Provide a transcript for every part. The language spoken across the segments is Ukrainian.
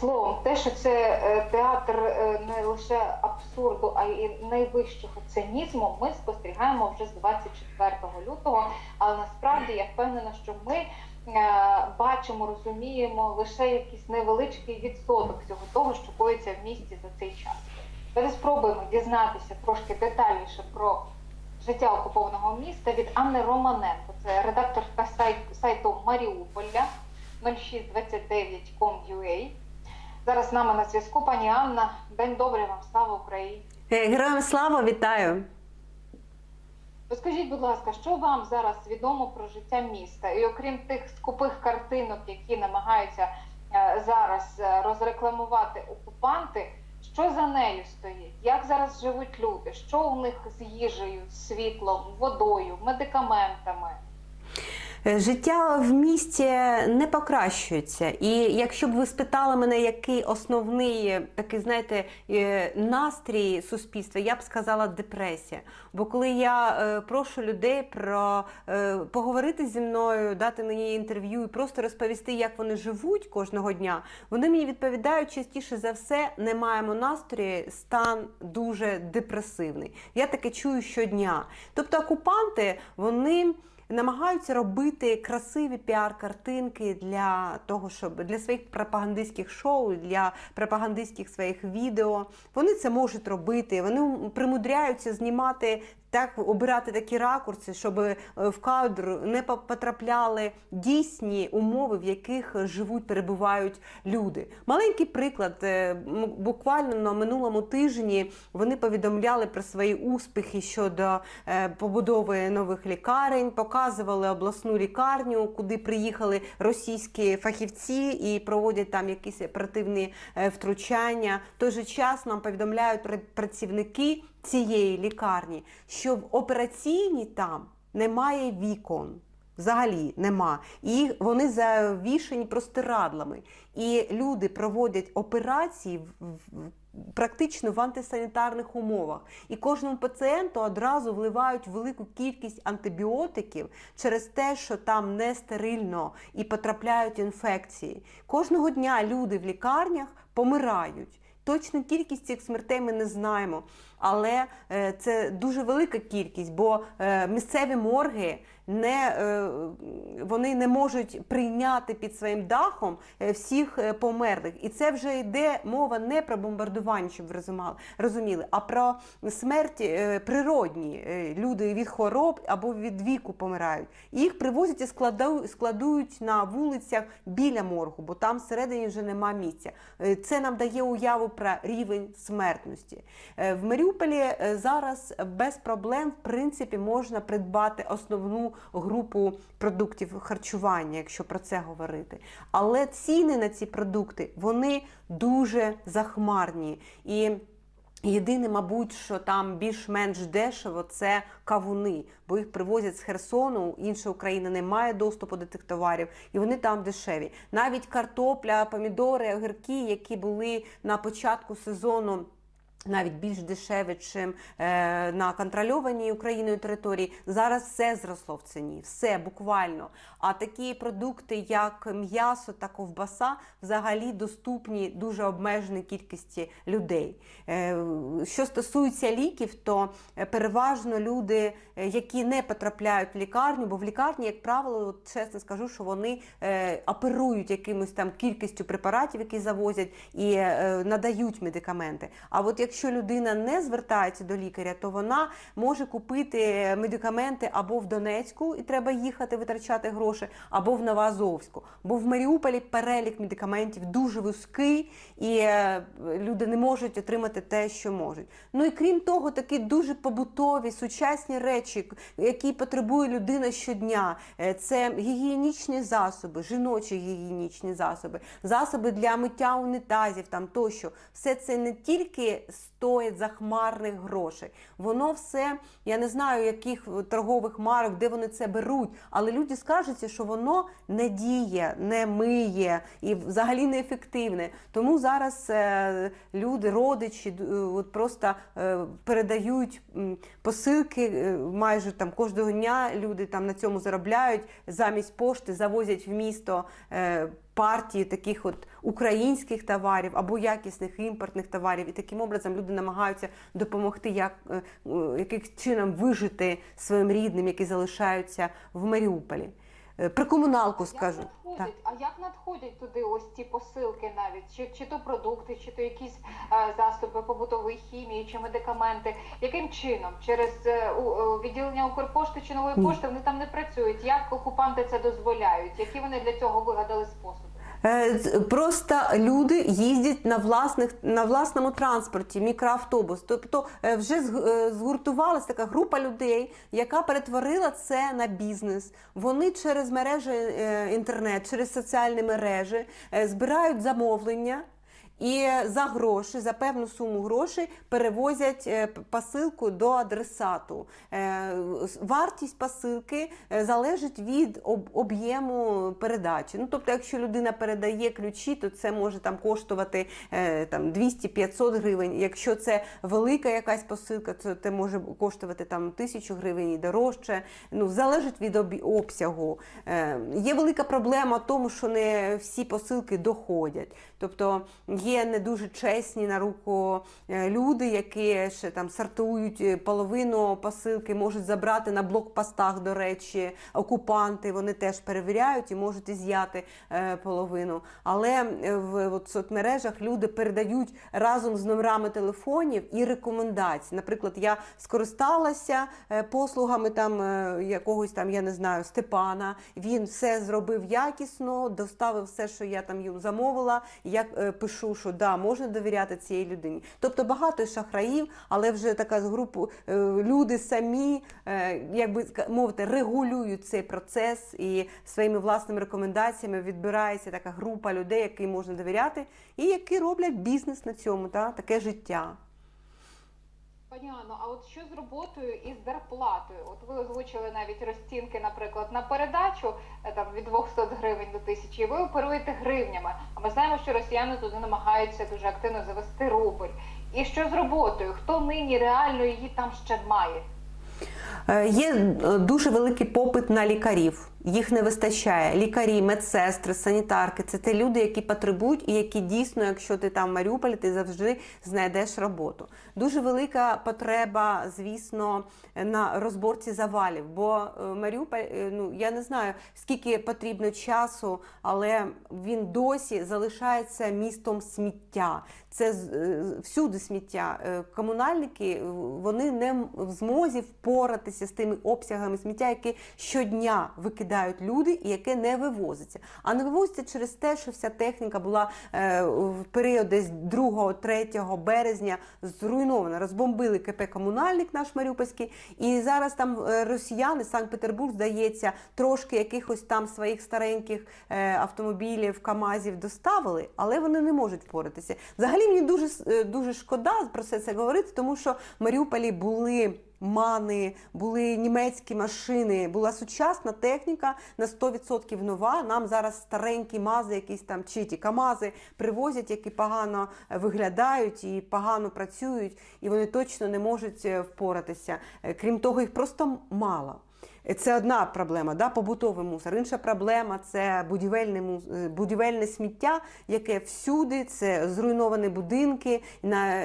словом, те, що це е, театр е, не лише абсурду, а й найвищого цинізму, ми спостерігаємо вже з 24 лютого. Але насправді я впевнена, що ми е, бачимо, розуміємо лише якийсь невеличкий відсоток всього того, що коїться в місті за цей час. Давайте спробуємо дізнатися трошки детальніше про життя окупованого міста від Анни Романенко. Це редакторка сайт- сайту Маріуполя 0629.com.ua. Зараз з нами на зв'язку пані Анна. День добрий вам, слава Україні. Е, Героям слава, вітаю! Розкажіть, будь ласка, що вам зараз відомо про життя міста? І окрім тих скупих картинок, які намагаються е, зараз е, розрекламувати окупанти, що за нею стоїть? Як зараз живуть люди? Що у них з їжею, світлом, водою, медикаментами? Е, Життя в місті не покращується. І якщо б ви спитали мене, який основний е, такий, знаєте, е, настрій суспільства, я б сказала депресія. Бо коли я прошу людей про поговорити зі мною, дати мені інтерв'ю і просто розповісти, як вони живуть кожного дня, вони мені відповідають частіше за все, не маємо настрою, стан дуже депресивний. Я таке чую щодня. Тобто окупанти, вони намагаються робити красиві піар-картинки для того, щоб для своїх пропагандистських шоу, для пропагандистських своїх відео. Вони це можуть робити. Вони примудряються знімати. Так обирати такі ракурси, щоб е, в кадр не по- потрапляли дійсні умови, в яких живуть, перебувають люди. Маленький приклад. е, Буквально на минулому тижні вони повідомляли про свої успіхи щодо е, побудови нових лікарень, показували обласну лікарню, куди приїхали російські фахівці і проводять там якісь оперативні втручання. В той же час нам повідомляють пра- працівники цієї лікарні, що в операційній там немає вікон. Взагалі нема. І вони завішені простирадлами. І люди проводять операції в, в- практично в антисанітарних умовах. І кожному пацієнту одразу вливають велику кількість антибіотиків через те, що там не стерильно і потрапляють інфекції. Кожного дня люди в лікарнях помирають. Точну кількість цих смертей ми не знаємо, але е, це дуже велика кількість, бо е, місцеві морги не, е, вони не можуть прийняти під своїм дахом всіх померлих. І це вже йде мова не про бомбардування, щоб ви розуміли, а про смерть е, природні. Люди від хвороб або від віку помирають. Їх привозять і складують на вулицях біля моргу, бо там всередині вже нема місця. Це нам дає уяву про рівень смертності. В Маріуполі е, зараз без проблем в принципі можна придбати основну групу продуктів харчування, якщо про це говорити. Але ціни на ці продукти вони дуже захмарні. І Єдине, мабуть, що там більш-менш дешево, це кавуни, бо їх привозять з Херсону. Інша Україна не має доступу до тих товарів, і вони там дешеві. Навіть картопля, помідори, огірки, які були на початку сезону. Навіть більш дешеве, чим е, на контрольованій Україною території. Зараз все зросло в ціні, все буквально. А такі продукти, як м'ясо та ковбаса, взагалі доступні дуже обмеженій кількості людей. Е, що стосується ліків, то переважно люди, е, які не потрапляють в лікарню, бо в лікарні, як правило, чесно скажу, що вони е, оперують якимось там кількістю препаратів, які завозять, і е, надають медикаменти. А от якщо людина не звертається до лікаря, то вона може купити медикаменти або в Донецьку, і треба їхати витрачати гроші, або в Новоазовську. Бо в Маріуполі перелік медикаментів дуже вузький, і е, люди не можуть отримати те, що можуть. Ну і крім того, такі дуже побутові, сучасні речі, які потребує людина щодня. Е, Це гігієнічні засоби, жіночі гігієнічні засоби, засоби для миття унітазів там тощо. Все це не тільки стоїть захмарних грошей. Воно все, я не знаю, яких торгових марок, де вони це беруть, але люди скажуться, що воно не діє, не миє і взагалі не ефективне. Тому зараз е, люди, родичі, е, от просто е, передають посилки майже там кожного дня. Люди там на цьому заробляють замість пошти, завозять в місто. Партії таких от українських товарів або якісних імпортних товарів, і таким образом люди намагаються допомогти, як е, яким чином вижити своїм рідним, які залишаються в Маріуполі. Е, Про комуналку скажу. Так. а як надходять туди ось ці посилки навіть? Чи, чи то продукти, чи то якісь е, засоби побутової хімії, чи медикаменти? Яким чином? Через е, у- е, відділення Укрпошти чи нової пошти вони там не працюють? Як окупанти це дозволяють? Які вони для цього вигадали способи? Е, Просто люди їздять на власних на власному транспорті, мікроавтобус. Тобто е, вже е, згуртувалася така група людей, яка перетворила це на бізнес. Вони через мережі інтернет, через соціальні мережі збирають замовлення. І за гроші, за певну суму грошей перевозять е, посилку до адресату. Е, Вартість посилки е, залежить від об'єму передачі. Ну, тобто, якщо людина передає ключі, то це може там коштувати там 200-500 гривень. Якщо це велика якась посилка, то це може коштувати там тисячу гривень і дорожче. Ну, залежить від обсягу. Є велика проблема в тому, що не всі посилки доходять. Тобто є не дуже чесні на руку е, люди, які ще там сортують е, половину посилки, можуть забрати на блокпостах, до речі, окупанти. Вони теж перевіряють і можуть із'яти е, половину. Але в от, соцмережах люди передають разом з номерами телефонів і рекомендацій. Наприклад, я скористалася послугами там якогось там, я не знаю, Степана. Він все зробив якісно, доставив все, що я там йому замовила. Я е, пишу, що да, можна довіряти цій людині. Тобто багато шахраїв, але вже така з групу е, люди самі, е, як би мовити, регулюють цей процес і своїми власними рекомендаціями відбирається така група людей, яким можна довіряти, і які роблять бізнес на цьому, та, таке життя. Пані Анно, а от що з роботою і з зарплатою? От ви озвучили навіть розцінки, наприклад, на передачу е, там від 200 гривень до 1000, і ви оперуєте гривнями. А ми знаємо, що росіяни туди намагаються дуже активно завести рубль. І що з роботою? Хто нині реально її там ще має? Е, Є е, дуже великий попит на лікарів. Їх не вистачає. Лікарі, медсестри, санітарки це ті люди, які потребують, і які дійсно, якщо ти там в Маріуполі, ти завжди знайдеш роботу. Дуже велика потреба, звісно, на розборці завалів. Бо е, Маріуполь, е, ну я не знаю скільки потрібно часу, але він досі залишається містом сміття. Це е, всюди сміття. Е, Комунальники е, вони не в змозі впоратися з тими обсягами сміття, які щодня викидають люди і яке не вивозиться. А не вивозиться через те, що вся техніка була в період десь 2-3 березня зруйнована. Розбомбили КП комунальник наш Маріупольський, і зараз там росіяни, Санкт-Петербург, здається, трошки якихось там своїх стареньких автомобілів, КАМАЗів доставили, але вони не можуть впоратися. Взагалі мені дуже е, дуже шкода про все це говорити, тому що в Маріуполі були. Мани, були німецькі машини, була сучасна техніка на 100% нова. Нам зараз старенькі мази, якісь там чи ті КАМАЗи привозять, які погано е, виглядають і погано працюють, і вони точно не можуть е, впоратися. Крім того, їх просто мало. Це одна проблема, да, побутовий мусор. Інша проблема це будівельне, будівельне сміття, яке всюди, це зруйновані будинки,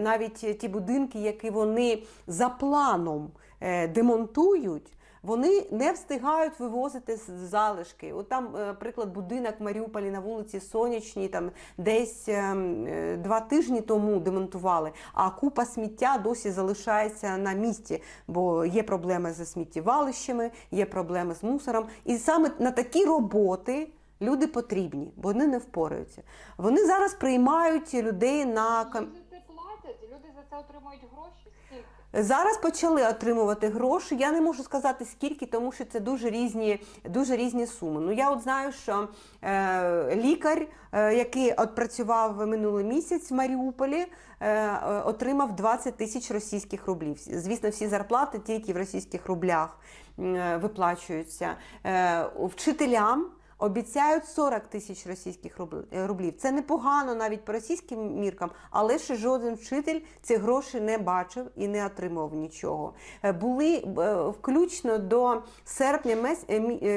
навіть ті будинки, які вони за планом е, демонтують. Вони не встигають вивозити з- залишки. От там, е, приклад, будинок в Маріуполі на вулиці Сонячній, там десь ем, е, два тижні тому демонтували, а купа сміття досі залишається на місці, бо є проблеми зі сміттєвалищами, є проблеми з мусором. І саме на такі роботи. Люди потрібні, бо вони не впораються. Вони зараз приймають людей на Люди за це платять, люди за це отримують гроші. Зараз почали отримувати гроші. Я не можу сказати скільки, тому що це дуже різні, дуже різні суми. Ну я от знаю, що е, лікар, е, який працював минулий місяць в Маріуполі, е, отримав 20 тисяч російських рублів. Звісно, всі зарплати тільки в російських рублях е, виплачуються. Е, вчителям. Обіцяють 40 тисяч російських е, рублів. Це непогано навіть по російським міркам, але ще жоден вчитель ці гроші не бачив і не отримав нічого. Е, Були е, включно до серпня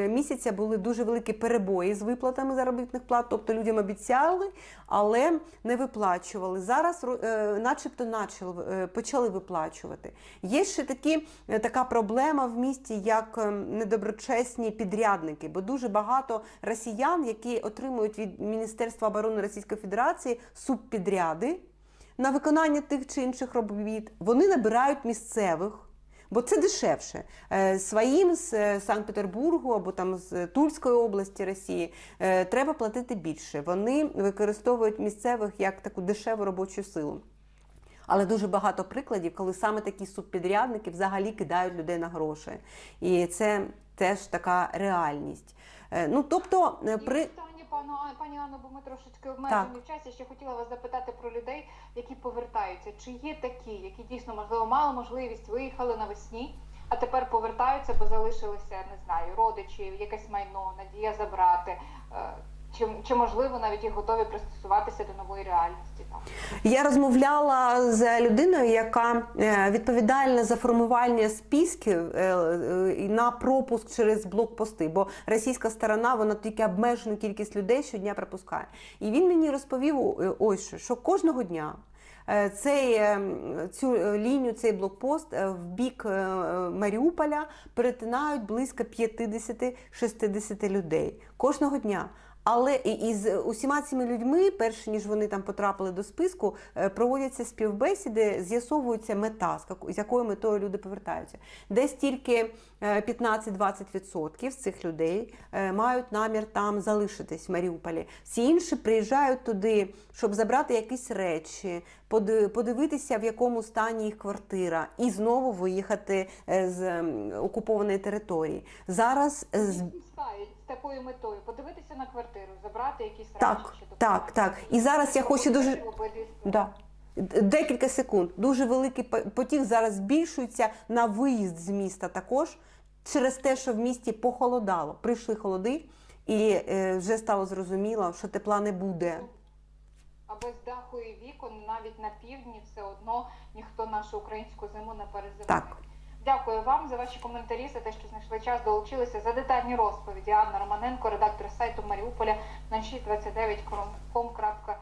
місяця були дуже великі перебої з виплатами заробітних плат, тобто людям обіцяли, але не виплачували. Зараз начебто начали, почали виплачувати. Є ще такі, така проблема в місті, як е, недоброчесні підрядники, бо дуже багато росіян, які отримують від Міністерства оборони Російської Федерації субпідряди на виконання тих чи інших робіт, вони набирають місцевих. Бо це дешевше. Е, Своїм з е, Санкт-Петербургу або там з Тульської області Росії е, треба платити більше. Вони використовують місцевих як таку дешеву робочу силу. Але дуже багато прикладів, коли саме такі субпідрядники взагалі кидають людей на гроші. І це теж така реальність. Е, Ну тобто, е, при питання, пані Анно, бо ми трошечки обмежені в часі. Ще хотіла вас запитати про людей, які повертаються. Чи є такі, які дійсно можливо мали можливість виїхали навесні, а тепер повертаються, бо залишилися, не знаю, родичі, якесь майно, надія забрати. Чи, чи можливо навіть і готові пристосуватися до нової реальності там? Я розмовляла з людиною, яка е, відповідальна за формування списків е, е, на пропуск через блокпости, бо російська сторона вона тільки обмежену кількість людей щодня пропускає. І він мені розповів ось що, що кожного дня. Цей, цю лінію, цей блокпост в бік Маріуполя перетинають близько 50-60 людей кожного дня. Але із усіма цими людьми, перш ніж вони там потрапили до списку, е, проводяться співбесіди, з'ясовується мета, з якою метою люди повертаються. Десь тільки е, 15-20% з цих людей е, мають намір там залишитись в Маріуполі. Всі інші приїжджають туди, щоб забрати якісь речі, подивитися, в якому стані їх квартира, і знову виїхати е, з окупованої території. Зараз такою метою подивитися на квартиру, забрати якісь Так, речі чи так, так. І зараз я хочу дуже Да. Декілька секунд. Дуже великий потік зараз збільшується на виїзд з міста також через те, що в місті похолодало. Прийшли холоди, і е, вже стало зрозуміло, що тепла не буде. А без даху і вікон навіть на півдні все одно ніхто нашу українську зиму не перезимує. Так. Дякую вам за ваші коментарі, за те, що знайшли час, долучилися за детальні розповіді. Анна Романенко, редактор сайту Маріуполя на 629.com.ua.